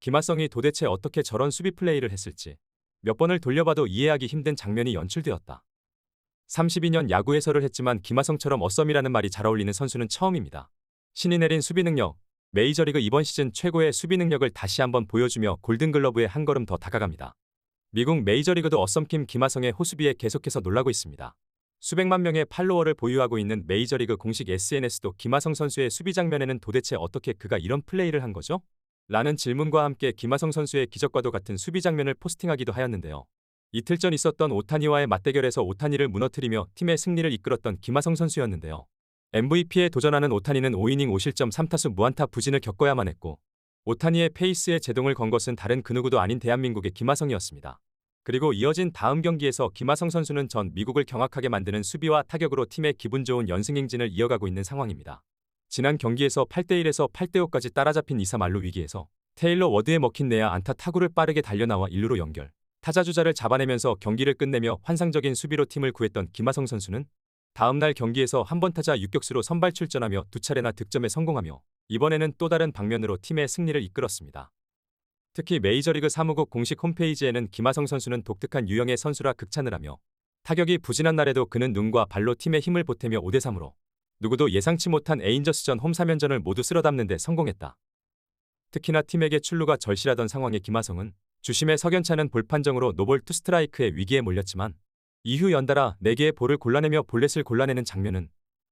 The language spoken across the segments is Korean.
김하성이 도대체 어떻게 저런 수비 플레이를 했을지 몇 번을 돌려봐도 이해하기 힘든 장면이 연출되었다. 32년 야구 해설을 했지만 김하성처럼 어썸이라는 말이 잘 어울리는 선수는 처음입니다. 신이 내린 수비 능력, 메이저리그 이번 시즌 최고의 수비 능력을 다시 한번 보여주며 골든글러브에 한 걸음 더 다가갑니다. 미국 메이저리그도 어썸킴 김하성의 호수비에 계속해서 놀라고 있습니다. 수백만 명의 팔로워를 보유하고 있는 메이저리그 공식 SNS도 김하성 선수의 수비 장면에는 도대체 어떻게 그가 이런 플레이를 한 거죠? 라는 질문과 함께 김하성 선수의 기적과도 같은 수비 장면을 포스팅하기도 하였는데요. 이틀 전 있었던 오타니와의 맞대결에서 오타니를 무너뜨리며 팀의 승리를 이끌었던 김하성 선수였는데요. MVP에 도전하는 오타니는 5이닝 5실점 3타수 무안타 부진을 겪어야만 했고 오타니의 페이스에 제동을 건 것은 다른 그 누구도 아닌 대한민국의 김하성이었습니다. 그리고 이어진 다음 경기에서 김하성 선수는 전 미국을 경악하게 만드는 수비와 타격으로 팀의 기분 좋은 연승 행진을 이어가고 있는 상황입니다. 지난 경기에서 8대1에서 8대5까지 따라잡힌 2사 말로 위기에서 테일러 워드에 먹힌 내야 안타 타구를 빠르게 달려나와 1루로 연결. 타자 주자를 잡아내면서 경기를 끝내며 환상적인 수비로 팀을 구했던 김하성 선수는 다음날 경기에서 한 번 타자 유격수로 선발 출전하며 두 차례나 득점에 성공하며 이번에는 또 다른 방면으로 팀의 승리를 이끌었습니다. 특히 메이저리그 사무국 공식 홈페이지에는 김하성 선수는 독특한 유형의 선수라 극찬을 하며 타격이 부진한 날에도 그는 눈과 발로 팀의 힘을 보태며 5대3으로 누구도 예상치 못한 에인저스전 홈 3연전을 모두 쓸어담는 데 성공했다. 특히나 팀에게 출루가 절실하던 상황의 김하성은 주심의 석연차는 볼 판정으로 노볼 투 스트라이크의 위기에 몰렸지만 이후 연달아 4개의 볼을 골라내며 볼넷을 골라내는 장면은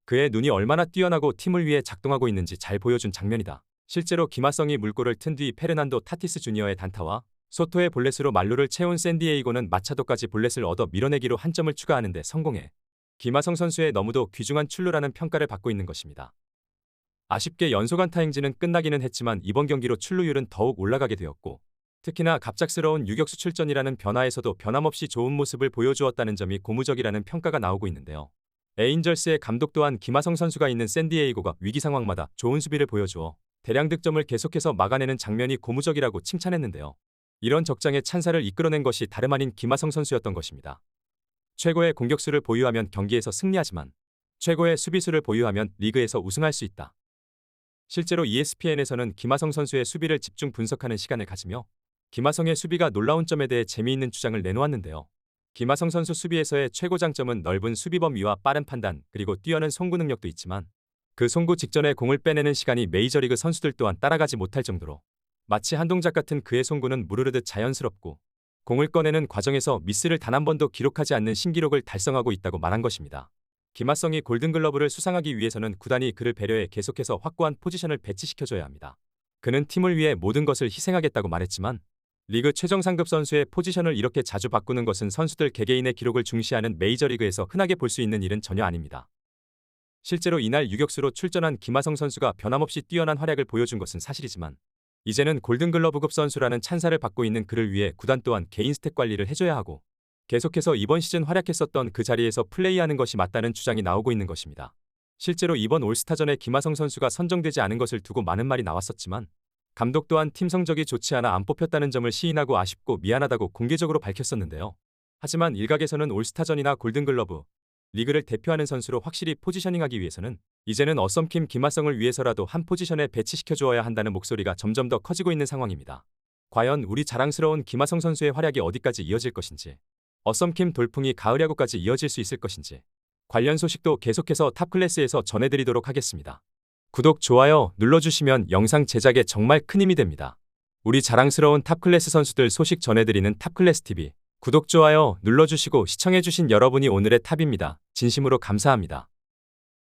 그의 눈이 얼마나 뛰어나고 팀을 위해 작동하고 있는지 잘 보여준 장면이다. 실제로 김하성이 물꼬를 튼 뒤 페르난도 타티스 주니어의 단타와 소토의 볼넷으로 만루를 채운 샌디에이고는 마차도까지 볼넷을 얻어 밀어내기로 한 점을 추가하는 데 성공해 김하성 선수의 너무도 귀중한 출루라는 평가를 받고 있는 것입니다. 아쉽게 연속 안 타 행진은 끝나기는 했지만 이번 경기로 출루율은 더욱 올라가게 되었고 특히나 갑작스러운 유격수 출전이라는 변화에서도 변함없이 좋은 모습을 보여주었다는 점이 고무적이라는 평가가 나오고 있는데요. 에인절스의 감독 또한 김하성 선수가 있는 샌디에이고가 위기 상황마다 좋은 수비를 보여주어 대량 득점을 계속해서 막아내는 장면이 고무적이라고 칭찬했는데요. 이런 적장의 찬사를 이끌어낸 것이 다름 아닌 김하성 선수였던 것입니다. 최고의 공격수를 보유하면 경기에서 승리하지만 최고의 수비수를 보유하면 리그에서 우승할 수 있다. 실제로 ESPN에서는 김하성 선수의 수비를 집중 분석하는 시간을 가지며 김하성의 수비가 놀라운 점에 대해 재미있는 주장을 내놓았는데요. 김하성 선수 수비에서의 최고 장점은 넓은 수비 범위와 빠른 판단 그리고 뛰어난 송구 능력도 있지만 그 송구 직전에 공을 빼내는 시간이 메이저리그 선수들 또한 따라가지 못할 정도로 마치 한 동작 같은 그의 송구는 무르르듯 자연스럽고 공을 꺼내는 과정에서 미스를 단 한 번도 기록하지 않는 신기록을 달성하고 있다고 말한 것입니다. 김하성이 골든글러브를 수상하기 위해서는 구단이 그를 배려해 계속해서 확고한 포지션을 배치시켜줘야 합니다. 그는 팀을 위해 모든 것을 희생하겠다고 말했지만 리그 최정 상급 선수의 포지션을 이렇게 자주 바꾸는 것은 선수들 개개인의 기록을 중시하는 메이저리그에서 흔하게 볼 수 있는 일은 전혀 아닙니다. 실제로 이날 유격수로 출전한 김하성 선수가 변함없이 뛰어난 활약을 보여준 것은 사실이지만 이제는 골든글러브급 선수라는 찬사를 받고 있는 그를 위해 구단 또한 개인 스택 관리를 해줘야 하고 계속해서 이번 시즌 활약했었던 그 자리에서 플레이하는 것이 맞다는 주장이 나오고 있는 것입니다. 실제로 이번 올스타전에 김하성 선수가 선정되지 않은 것을 두고 많은 말이 나왔었지만 감독 또한 팀 성적이 좋지 않아 안 뽑혔다는 점을 시인하고 아쉽고 미안하다고 공개적으로 밝혔었는데요. 하지만 일각에서는 올스타전이나 골든글러브, 리그를 대표하는 선수로 확실히 포지셔닝하기 위해서는 이제는 어썸킴 김하성을 위해서라도 한 포지션에 배치시켜 주어야 한다는 목소리가 점점 더 커지고 있는 상황입니다. 과연 우리 자랑스러운 김하성 선수의 활약이 어디까지 이어질 것인지, 어썸킴 돌풍이 가을 야구까지 이어질 수 있을 것인지, 관련 소식도 계속해서 탑클래스에서 전해드리도록 하겠습니다. 구독, 좋아요 눌러주시면 영상 제작에 정말 큰 힘이 됩니다. 우리 자랑스러운 탑클래스 선수들 소식 전해드리는 탑클래스TV 구독, 좋아요 눌러주시고 시청해주신 여러분이 오늘의 탑입니다. 진심으로 감사합니다.